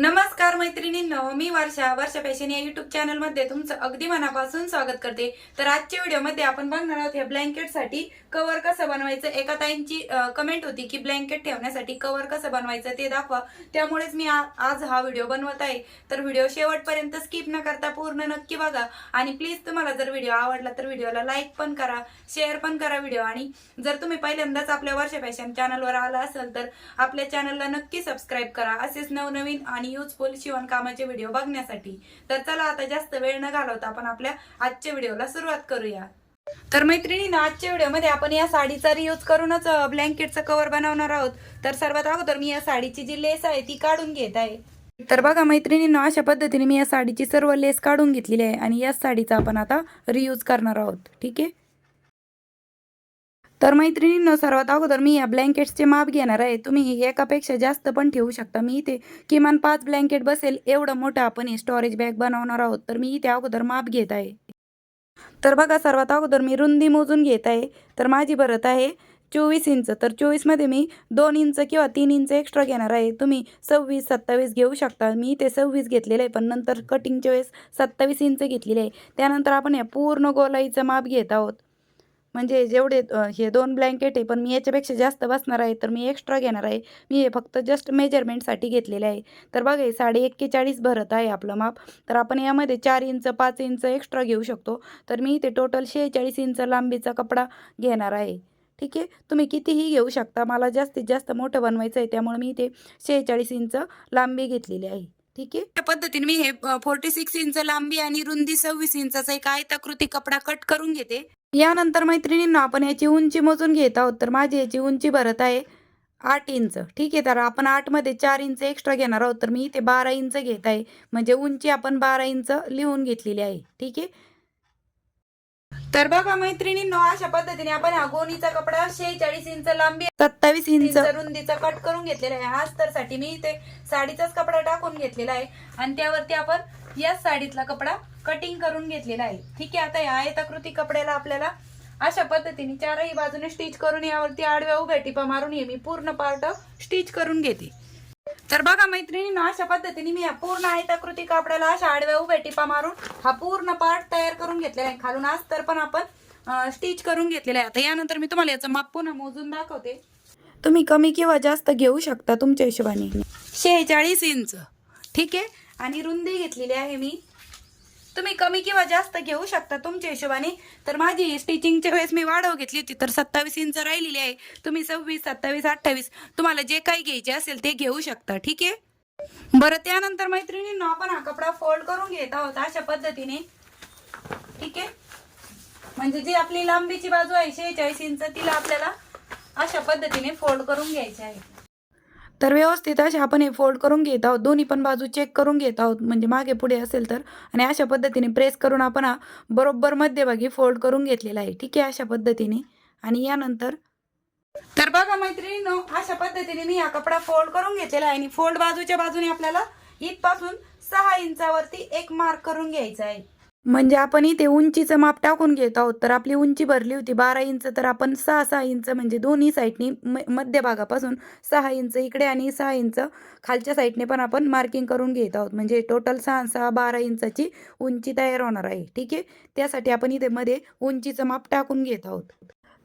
नमस्कार मैत्रिणींनो मी वर्षा वर्षा फॅशन या युट्यूब चॅनलमध्ये तुमचं अगदी मनापासून स्वागत करते. तर आजच्या व्हिडिओमध्ये आपण बघणार आहोत या ब्लँकेटसाठी कसं बनवायचं. एका ताईंची कमेंट होती की ब्लँकेट ठेवण्यासाठी कवर कसं बनवायचं ते दाखवा. त्यामुळेच मी आज हा व्हिडिओ बनवत आहे. तर व्हिडिओ शेवटपर्यंत स्किप न करता पूर्ण नक्की बघा. आणि प्लीज तुम्हाला जर व्हिडिओ आवडला तर व्हिडिओला लाईक पण करा शेअर पण करा व्हिडिओ आणि जर तुम्ही पहिल्यांदाच आपल्या वर्षा फॅशन चॅनलवर आला असाल तर आपल्या चॅनलला नक्की सबस्क्राईब करा. असेच नवनवीन आणि युजफुल शिवणकामाचे व्हिडिओ बघण्यासाठी. तर चला आता जास्त वेळ न घालवता आपण आपल्या आजच्या व्हिडिओला सुरुवात करूया. तर मैत्रिणींनो आजच्या व्हिडिओमध्ये आपण या साडीचा रियूज करूनच ब्लँकेटचं कव्हर बनवणार आहोत. तर सर्वात अगोदर मी या साडीची जी लेस आहे ती काढून घेत आहे. तर बघा मैत्रिणींना अशा पद्धतीने मी या साडीची सर्व लेस काढून घेतलेली आहे आणि या साडीचा आपण आता रियूज करणार आहोत. ठीक आहे? तर मैत्रिणींनो सर्वात अगोदर मी या ब्लँकेट्सचे माप घेणार आहे. तुम्ही एकापेक्षा जास्त पण ठेवू शकता. मी इथे किमान पाच ब्लँकेट बसेल. एवढं मोठं आपण हे स्टोरेज बॅग बनवणार आहोत. तर मी इथे अगोदर माप घेत आहे. तर बघा सर्वात अगोदर मी रुंदी मोजून घेत आहे. तर माझी भरत आहे चोवीस इंच. तर चोवीसमध्ये मी दोन इंच किंवा तीन इंच एक्स्ट्रा घेणार आहे. तुम्ही सव्वीस सत्तावीस घेऊ शकता. मी ते सव्वीस घेतलेलं आहे पण नंतर कटिंगच्या वेळेस सत्तावीस इंच घेतलेले आहे. त्यानंतर आपण या पूर्ण गोलाईचं माप घेत आहोत. म्हणजे जेवढे हे दोन ब्लँकेट आहे पण मी याच्यापेक्षा जास्त बसणार आहे तर मी एक्स्ट्रा घेणार आहे. मी हे फक्त जस्ट मेजरमेंटसाठी घेतलेले आहे. तर बघा हे साडे एक्केचाळीस भरत आहे आपलं माप. तर आपण यामध्ये चार इंच पाच इंच एक्स्ट्रा घेऊ शकतो. तर मी इथे टोटल शेहेचाळीस इंच लांबीचा कपडा घेणार आहे. ठीक आहे? तुम्ही कितीही घेऊ शकता. मला जास्तीत जास्त मोठं बनवायचं आहे त्यामुळे मी इथे शेहेचाळीस इंच लांबी घेतलेली आहे. ठीक आहे? त्या पद्धतीने मी हे फोर्टी सिक्स इंच लांबी आणि रुंदी सव्वीस इंचाचा एक आयताकृती कपडा कट करून घेते. यानंतर मैत्रिणींना आपण याची उंची मोजून घेत आहोत. तर माझी याची उंची भरत आहे आठ इंच. ठीक आहे तर आपण आठमध्ये चार इंच एक्स्ट्रा घेणार आहोत. तर मी इथे बारा इंच घेत आहे. म्हणजे उंची आपण बारा इंच लिहून घेतलेली आहे. ठीक आहे? तर बघा मैत्रिणींनो अशा पद्धतीने आपण हा गोणीचा कपडा शेहेचाळीस इंच लांबी सत्तावीस इंच. रुंदीचा कट करून घेतलेला आहे. हा साठी मी इथे साडीचाच कपडा टाकून घेतलेला आहे. आणि त्यावरती आपण या साडीतला कपडा कटिंग करून घेतलेला आहे. ठीक आहे आता या आयताकृती कपड्याला आपल्याला अशा पद्धतीने चारही बाजूने स्टिच करून यावरती आडव्या उभ्या टिपा मारून हे मी पूर्ण पार्ट स्टिच करून घेते. तर बघा मैत्रिणी अशा पद्धतीने मी या पूर्ण आयताकृती कापडाला अशा आडव्या उभ्या टिपा मारून हा पूर्ण पार्ट तयार करून घेतलेला आहे. खालून आज तर पण आपण स्टिच करून घेतलेला आहे. आता यानंतर मी तुम्हाला याचं माप पुन्हा मोजून दाखवते. तुम्ही कमी किंवा जास्त घेऊ शकता तुमच्या हिशोबाने. शेहेचाळीस इंच. ठीक आहे? आणि रुंदी घेतलेली आहे मी. तुम्ही कमी किंवा जास्त घेऊ शकता तुमच्या हिशोबाने. तर माझी स्टिचिंगच्या वेळेस मी वाढव घेतली होती तर सत्तावीस इंच राहिलेली आहे. तुम्ही सव्वीस सत्तावीस अठ्ठावीस तुम्हाला जे काही घ्यायचे असेल ते घेऊ शकता ठीक आहे? बरं त्यानंतर मैत्रिणींना आपण हा कपडा फोल्ड करून घेत आहोत अशा पद्धतीने. ठीक आहे? म्हणजे जी आपली लांबीची बाजू आहे शेहेचाळीस इंच तिला आपल्याला अशा पद्धतीने फोल्ड करून घ्यायचे आहे. तर व्यवस्थित असे आपण हे फोल्ड करून घेत आहोत. दोन्ही पण बाजू चेक करून घेत आहोत. म्हणजे मागे पुढे असेल तर. आणि अशा पद्धतीने प्रेस करून आपण हा बरोबर मध्यभागी फोल्ड करून घेतलेला आहे. ठीक आहे? अशा पद्धतीने. आणि यानंतर तर बघा मैत्रिणीनो अशा पद्धतीने मी हा कपडा फोल्ड करून घेतलेला आहे. आणि फोल्ड बाजूच्या बाजूने आपल्याला इथपासून सहा इंचावरती एक मार्क करून घ्यायचा आहे. म्हणजे आपण इथे उंचीचं माप टाकून घेत आहोत. तर आपली उंची भरली होती बारा इंच तर आपण सहा सहा इंच म्हणजे दोन्ही साईडनी म मध्यभागापासून सहा इंच इकडे आणि सहा इंच खालच्या साईडने पण आपण मार्किंग करून घेत आहोत. म्हणजे टोटल सहा सहा बारा इंचाची उंची तयार होणार आहे. ठीक आहे? त्यासाठी आपण इथे मध्ये उंचीचं माप टाकून घेत आहोत.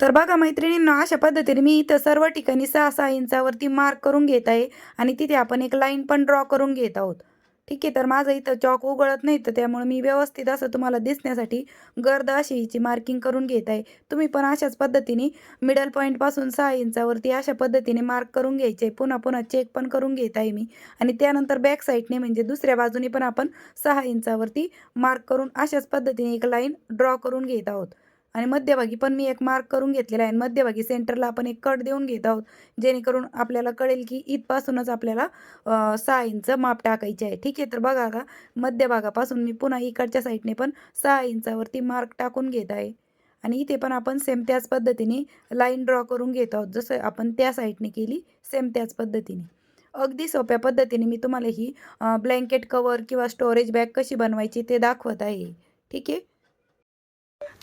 तर बघा मैत्रिणींना अशा पद्धतीने मी इथं सर्व ठिकाणी सहा सहा इंचावरती मार्क करून घेत आहे. आणि तिथे आपण एक लाईन पण ड्रॉ करून घेत आहोत. ठीक आहे तर माझं इथं चॉक उघडत नाही तर त्यामुळे मी व्यवस्थित असं तुम्हाला दिसण्यासाठी गर्द अशी हिची मार्किंग करून घेत आहे. तुम्ही पण अशाच पद्धतीने मिडल पॉईंटपासून सहा इंचावरती अशा पद्धतीने मार्क करून घ्यायचे. पुन्हा पुन्हा चेक पण करून घेत आहे मी. आणि त्यानंतर बॅक साईडने म्हणजे दुसऱ्या बाजूने पण आपण सहा इंचावरती मार्क करून अशाच पद्धतीने एक लाईन ड्रॉ करून घेत आहोत. आणि मध्यभागी पण मी एक मार्क करून घेतलेला आहे. आणि मध्यभागी सेंटरला आपण एक कट देऊन घेत आहोत. जेणेकरून आपल्याला कळेल की इथपासूनच आपल्याला सहा इंच माप टाकायचे आहे. ठीक आहे? तर बघा का मध्यभागापासून मी पुन्हा इकडच्या साईडने पण सहा इंचावरती मार्क टाकून घेत आहे. आणि इथे पण आपण सेम त्याच पद्धतीने लाईन ड्रॉ करून घेत आहोत. जसं आपण त्या साईडने केली सेम त्याच पद्धतीने. अगदी सोप्या पद्धतीने मी तुम्हाला ही ब्लँकेट कवर किंवा स्टोरेज बॅग कशी बनवायची ते दाखवत आहे. ठीक आहे?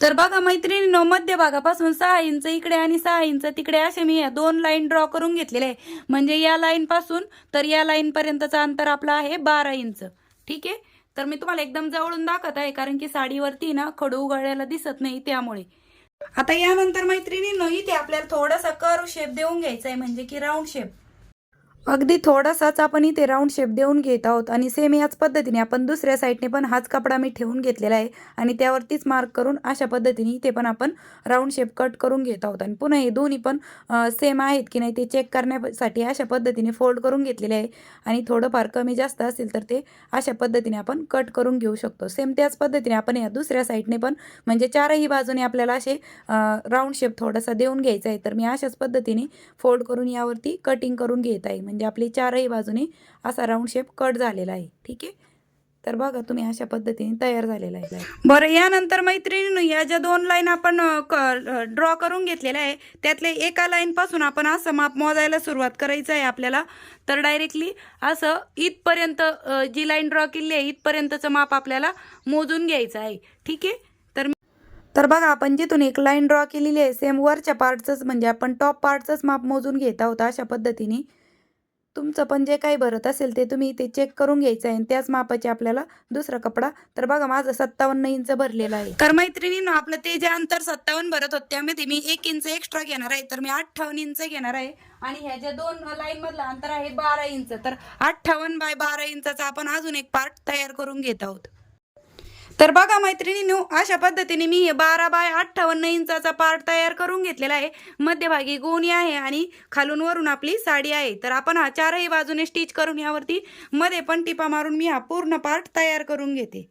तर बघा मैत्रिणीनं मध्य भागापासून सहा इंच इकडे आणि सहा इंच तिकडे असे मी या दोन लाईन ड्रॉ करून घेतलेले आहे. म्हणजे या लाईन पासून तर या लाईन पर्यंतचं अंतर आपलं आहे बारा इंच. ठीक आहे? तर मी तुम्हाला एकदम जवळून दाखवत आहे कारण की साडीवरती ना खडू उघडायला दिसत नाही त्यामुळे. आता यानंतर मैत्रिणींनो इथे आपल्याला थोडासा कर्व शेप देऊन घ्यायचा आहे म्हणजे की राऊंड शेप अगदी थोडासाच आपण इथे राऊंड शेप देऊन घेत आहोत आणि सेम याच पद्धतीने आपण दुसऱ्या साईडने पण हाच कपडा मी ठेवून घेतलेला आहे आणि त्यावरतीच मार्क करून अशा पद्धतीने इथे पण आपण राऊंड शेप कट करून घेत आहोत. आणि पुन्हा हे दोन्ही पण सेम आहेत की नाही ते चेक करण्यासाठी अशा पद्धतीने फोल्ड करून घेतलेले आहे. आणि थोडंफार कमी जास्त असेल तर ते अशा पद्धतीने आपण कट करून घेऊ शकतो. सेम त्याच पद्धतीने आपण या दुसऱ्या साईडने पण म्हणजे चारही बाजूने आपल्याला असे राऊंड शेप थोडासा देऊन घ्यायचा आहे. तर मी अशाच पद्धतीने फोल्ड करून यावरती कटिंग करून घेत आहे. म्हणजे आपली चारही बाजूने असा राऊंड शेप कट झालेला आहे. ठीक आहे? तर बघा तुम्ही अशा पद्धतीने तयार झालेला आहे. बरं यानंतर मैत्रिणीनं या ज्या दोन लाईन आपण ड्रॉ करून घेतलेल्या आहे त्यातले एका लाईनपासून आपण असं माप मोजायला सुरुवात करायचं आहे आपल्याला. तर डायरेक्टली असं इथपर्यंत जी लाईन ड्रॉ केली आहे इथपर्यंतचं माप आपल्याला मोजून घ्यायचं आहे. ठीक आहे? तर तर बघा आपण जिथून एक लाईन ड्रॉ केलेली आहे सेम वरच्या पार्टचंच म्हणजे आपण टॉप पार्टचंच माप मोजून घेत आहोत अशा पद्धतीने. तुमचं पण जे काही भरत असेल ते तुम्ही ते चेक करून घ्यायचं आहे आणि त्याच मापाचे आपल्याला दुसरा कपडा. तर बघा माझं सत्तावन्न इंच भरलेला आहे. तर मैत्रिणीनं आपलं ते जे अंतर सत्तावन्न भरत होत त्यामध्ये मी एक इंच एक्स्ट्रा घेणार आहे. तर मी अठ्ठावन्न इंच घेणार आहे. आणि ह्या ज्या दोन लाईन मधलं अंतर आहे बारा इंच. तर अठ्ठावन्न बाय बारा इंचाचा आपण अजून एक पार्ट तयार करून घेत आहोत. तर बघा मैत्रिणींनो अशा पद्धतीने मी हे बारा बाय अठ्ठावन्न इंचाचा पार्ट तयार करून घेतलेला आहे. मध्यभागी गोणी आहे आणि खालून वरून आपली साडी आहे. तर आपण हा चारही बाजूने स्टिच करून यावरती मध्ये पण टिपा मारून मी हा पूर्ण पार्ट तयार करून घेते.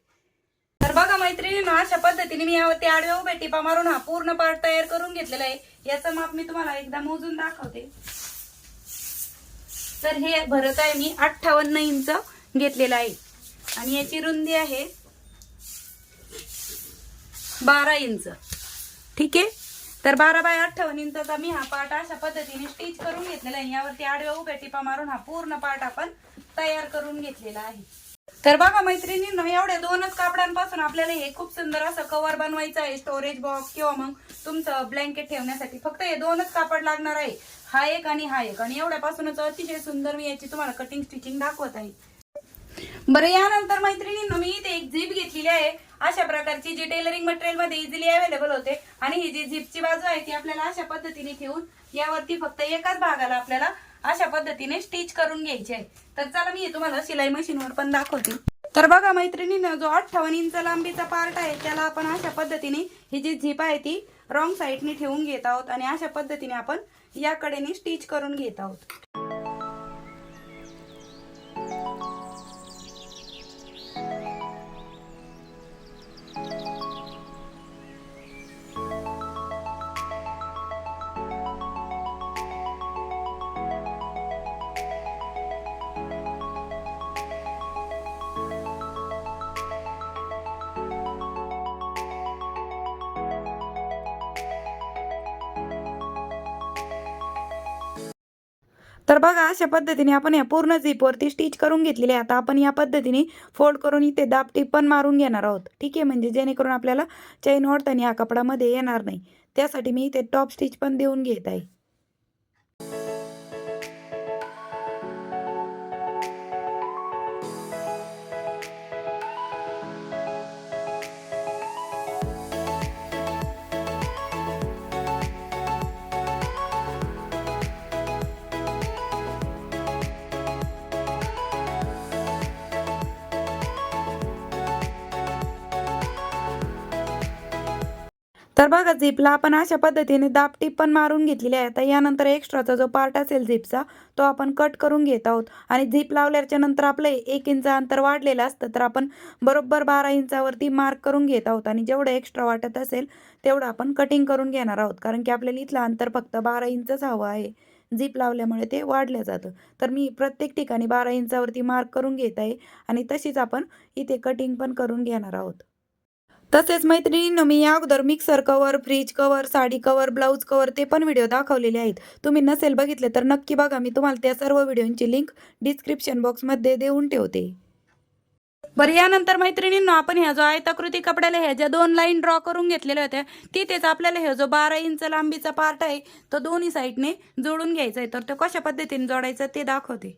तर बघा मैत्रिणींनो अशा पद्धतीने मी यावरती आडव्या उभ्या टिपा मारून हा पूर्ण पार्ट तयार करून घेतलेला आहे. याचं माप मी तुम्हाला एकदा मोजून दाखवते. तर हे भरत आहे मी अठ्ठावन्न इंच घेतलेलं आहे. आणि याची रुंदी आहे बारा इंच. ठीक आहे? तर बारा बाय अठ्ठावन्न तर मी हा पार्ट अशा पद्धतीने स्टिच करून घेतलेला आहे. यावरती आडव्या उभ्या टिपा मारून हा पूर्ण पार्ट आपण तयार करून घेतलेला आहे. तर बघा मैत्रिणींनो एवढ्या दोनच कापडांपासून आपल्याला हे खूप सुंदर असं कव्हर बनवायचं आहे. स्टोरेज बॉक्स किंवा मग तुमचं ब्लँकेट ठेवण्यासाठी. फक्त हे दोनच कापड लागणार आहे. हा एक आणि हा एक. आणि एवढ्यापासूनच अतिशय सुंदर मी याची तुम्हाला कटिंग स्टिचिंग दाखवत आहे. बरं यानंतर मैत्रिणींनो मी इथे एक झीप घेतलेली आहे. अशा प्रकारची जी टेलरिंग मटेरियलमध्ये इझिली अवेलेबल होते आणि ही जी झीपची बाजू आहे ती आपल्याला अशा पद्धतीने ठेवून यावरती फक्त एकाच भागाला आपल्याला अशा पद्धतीने स्टिच करून घ्यायची आहे. तर चला मी तुम्हाला शिलाई मशीनवर पण दाखवते. तर बघा मैत्रिणीनं जो अठ्ठावन्न इंच लांबीचा पार्ट आहे त्याला आपण अशा पद्धतीने ही जी झीप आहे ती रॉंग साईडने ठेवून घेत आहोत आणि अशा पद्धतीने आपण याकडेने स्टिच करून घेत आहोत. तर बघा अशा पद्धतीने आपण या पूर्ण जीपवरती स्टिच करून घेतलेली आहे. आता आपण या पद्धतीने फोल्ड करून इथे दाब टिप पण मारून घेणार आहोत. ठीक आहे? म्हणजे जेणेकरून आपल्याला चैन ओढताना या कपडामध्ये येणार नाही. त्यासाठी मी इथे टॉप स्टिच पण देऊन घेत आहे. तर बघा झिपला आपण अशा पद्धतीने दाब टीप पण मारून घेतलेली आहे. आता यानंतर एक्स्ट्राचा जो पार्ट असेल झिपचा तो आपण कट करून घेत आहोत. आणि झिप लावल्याच्या नंतर आपलं एक इंच अंतर वाढलेलं असतं तर आपण बरोबर बारा इंचावरती मार्क करून घेत आहोत. आणि जेवढं एक्स्ट्रा वाटत असेल तेवढं आपण कटिंग करून घेणार आहोत. कारण की आपल्याला इथलं अंतर फक्त बारा इंचच हवं आहे. झिप लावल्यामुळे ते वाढलं जातं. तर मी प्रत्येक ठिकाणी बारा इंचावरती मार्क करून घेत आहे. आणि तशीच आपण इथे कटिंग पण करून घेणार आहोत. तसेच मैत्रिणींनो मी या अगोदर mixer cover fridge cover sari cover blouse cover ते पण व्हिडिओ दाखवलेले आहेत. तुम्ही नसेल बघितले तर नक्की बघा. मी तुम्हाला त्या सर्व व्हिडिओंची लिंक डिस्क्रिप्शन बॉक्समध्ये देऊन ठेवते. बरं यानंतर मैत्रिणींनो आपण ह्या जो आयताकृती कपड्याला ह्या ज्या दोन लाईन ड्रॉ करून घेतलेल्या होत्या तिथेच आपल्याला ह्या जो बारा इंच लांबीचा पार्ट आहे तो दोन्ही साईडने जोडून घ्यायचा आहे. तर तो कशा पद्धतीने जोडायचा ते दाखवते.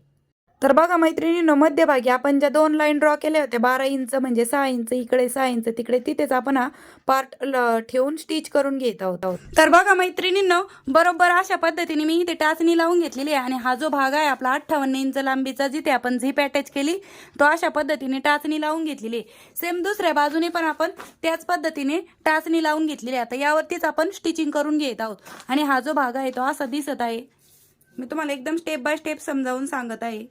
तर बघा मैत्रिणींनो मध्यभागी आपण ज्या दोन लाईन ड्रॉ केल्या होत्या बारा इंच म्हणजे सहा इंच इकडे सहा इंच तिकडे तिथेच आपण हा पार्ट ठेवून स्टिच करून घेत आहोत. तर बघा मैत्रिणींनो बरोबर अशा पद्धतीने मी इथे टाचणी लावून घेतलेली आहे आणि हा जो भाग आहे आपला अठ्ठावन्न इंच लांबीचा जिथे आपण झीप अटॅच केली तो अशा पद्धतीने टाचणी लावून घेतलेली आहे. सेम दुसऱ्या बाजूने पण आपण त्याच पद्धतीने टाचणी लावून घेतलेली आहे. आता यावरतीच आपण स्टिचिंग करून घेत आहोत. आणि हा जो भाग आहे तो असा दिसत आहे. मी तुम्हाला एकदम स्टेप बाय स्टेप समजावून सांगत आहे.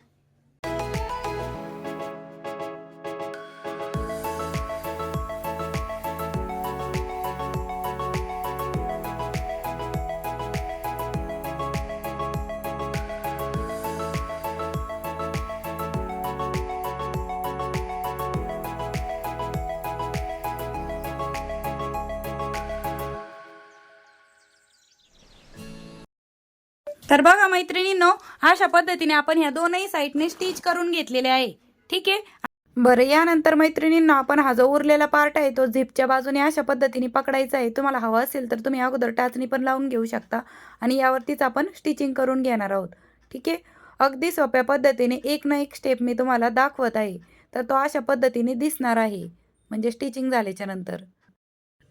तर बघा मैत्रिणींनो अशा पद्धतीने आपण ह्या दोनही साईडने स्टिच करून घेतलेले आहे. ठीक आहे? बरं यानंतर मैत्रिणींना आपण हा जो उरलेला पार्ट आहे तो झिपच्या बाजूने अशा पद्धतीने पकडायचा आहे. तुम्हाला हवा असेल तर तुम्ही अगोदर टाचणी पण लावून घेऊ शकता आणि यावरतीच आपण स्टिचिंग करून घेणार आहोत. ठीक आहे? अगदी सोप्या पद्धतीने एक ना एक स्टेप मी तुम्हाला दाखवत आहे. तर तो अशा पद्धतीने दिसणार आहे. म्हणजे स्टिचिंग झाल्याच्यानंतर.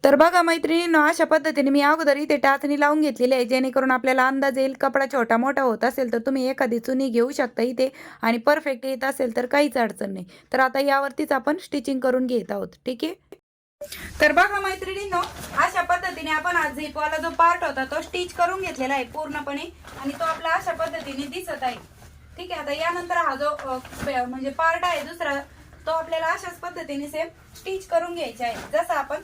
तर बघा मैत्रिणींनो अशा पद्धतीने मी अगोदर इथे टाचणी लावून घेतलेली आहे जेणेकरून आपल्याला अंदाज येईल कपडा छोटा मोठा होत असेल तर तुम्ही एखादी चुनी घेऊ शकता इथे आणि परफेक्ट येत असेल तर काहीच अडचण नाही. तर आता यावरतीच आपण स्टिचिंग करून घेत आहोत ठीक आहे? तर बघा मैत्रिणींनो अशा पद्धतीने आपण आज झेपवाला जो पार्ट होता तो स्टिच करून घेतलेला आहे पूर्णपणे आणि तो आपला अशा पद्धतीने दिसत आहे. ठीक आहे आता यानंतर हा जो म्हणजे पार्ट आहे दुसरा तो आपल्याला अशाच पद्धतीने सेम स्टिच करून घ्यायचा आहे. जसं आपण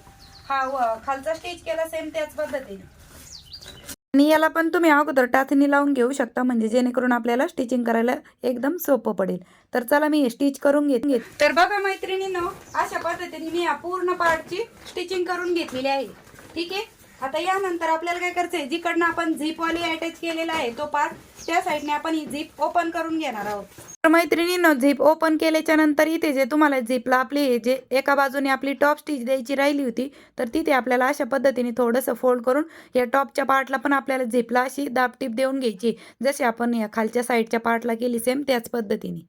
हा खालचा स्टिच केला सेम त्याच पद्धतीने. आणि याला पण तुम्ही अगोदर टाचणी लावून घेऊ शकता म्हणजे जेणेकरून आपल्याला स्टिचिंग करायला एकदम सोपं पडेल. तर चला मी स्टिच करून घेत घेत तर बघा मैत्रिणींनो अशा पद्धतीने मी या पूर्ण पार्टची स्टिचिंग करून घेतलेली आहे. ठीक आहे? आता यानंतर आपल्याला काय करायचंय? जिकडनं आपण झिप वाली अटॅच केलेला आहे तो पार्ट त्या साईडने आपण ही झिप ओपन करून घेणार आहोत. तर मैत्रिणींनो झिप ओपन केल्याच्यानंतर इथे जे तुम्हाला झिपला आपली हे जे एका बाजूने आपली टॉप स्टिच द्यायची राहिली होती तर तिथे आपल्याला अशा पद्धतीने थोडंसं फोल्ड करून या टॉपच्या पार्टला पण आपल्याला झिपला अशी दाबटीप देऊन घ्यायची. जशी आपण या खालच्या साईडच्या पार्टला केली सेम त्याच पद्धतीने.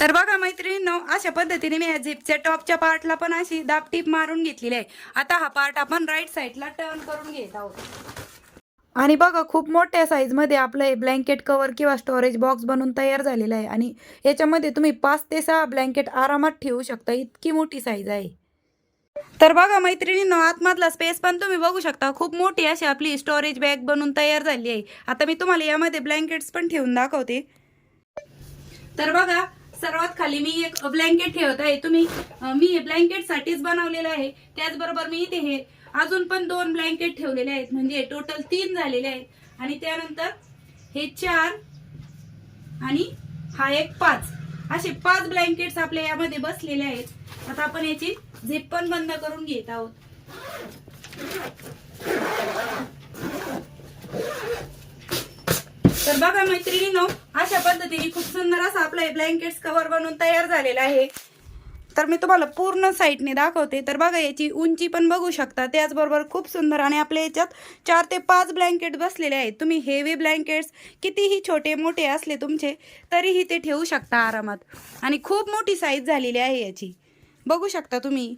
तर बघा मैत्रिणींनो अशा पद्धतीने मी या झिपच्या टॉपच्या पार्टला पण अशी दाबटीप मारून घेतलेली आहे. आता हा पार्ट आपण राईट साईडला टर्न करून घेत आहोत. आणि बघा खूप मोठ्या साईजमध्ये आपलं हे ब्लँकेट कवर किंवा स्टोरेज बॉक्स बनवून तयार झालेलं आहे. आणि याच्यामध्ये तुम्ही पाच ते सहा ब्लँकेट आरामात ठेवू शकता. इतकी मोठी साईज आहे. तर बघा मैत्रिणींनो आतमधला स्पेस पण तुम्ही बघू शकता. खूप मोठी अशी आपली स्टोरेज बॅग बनवून तयार झाली आहे. आता मी तुम्हाला यामध्ये ब्लँकेट्स पण ठेवून दाखवते. तर बघा सर्वात खाली मी एक ब्लँकेट ठेवत आहे. तुम्ही मी हे ब्लँकेट साठीच बनवलेलं आहे. त्याचबरोबर मी इथे हे अजून पण दोन ब्लँकेट ठेवलेले आहेत. म्हणजे टोटल तीन झालेले आहेत. आणि त्यानंतर हे चार आणि हा एक पाच. असे पाच ब्लँकेट्स आपल्या यामध्ये बसलेले आहेत. आता आपण याची झिप पण बंद करून घेत आहोत. तर बघा मैत्रिणीनो अशा पद्धतीने खूप सुंदर असं आपला ब्लँकेट्स कव्हर बनवून तयार झालेला आहे. तर मी तुम्हाला पूर्ण साईडने दाखवते. तर बघा याची उंची पण बघू शकता. त्याचबरोबर खूप सुंदर आणि आपल्या याच्यात चार ते पाच ब्लँकेट बसलेले आहेत. तुम्ही हेवी ब्लँकेट्स कितीही छोटे मोठे असले तुमचे तरीही ते ठेवू शकता आरामात. आणि खूप मोठी साईज झालेली आहे याची. बघू शकता तुम्ही.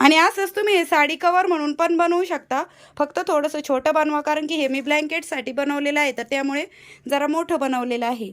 आणि असंच तुम्ही हे साडी कवर म्हणून पण बनवू शकता. फक्त थोडंसं छोटं बनवा कारण की हे मी ब्लँकेटसाठी बनवलेलं आहे. तर त्यामुळे जरा मोठं बनवलेलं आहे.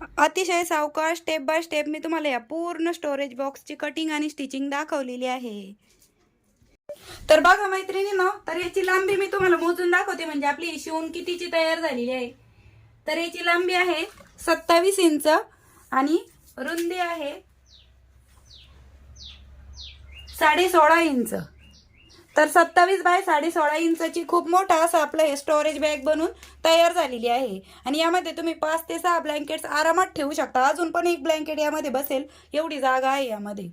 अतिशय सावकाश स्टेप बाय स्टेप मी तुम्हाला या पूर्ण स्टोरेज बॉक्सची कटिंग आणि स्टिचिंग दाखवलेली आहे. तर बघा मैत्रिणी ना तर याची लांबी मी तुम्हाला मोजून दाखवते म्हणजे आपली शिवून कितीची तयार झालेली आहे. तर याची लांबी आहे सत्तावीस इंच आणि रुंदी आहे साडे सोळा इंच. तर सत्तावीस बाय साडे सोळा इंचाची खूप मोठा असं आपलं हे स्टोरेज बॅग बनून तयार झालेली आहे. आणि यामध्ये तुम्ही पाच ते सहा ब्लँकेट्स आरामात ठेवू शकता. अजून पण एक ब्लँकेट यामध्ये बसेल. एवढी जागा आहे यामध्ये.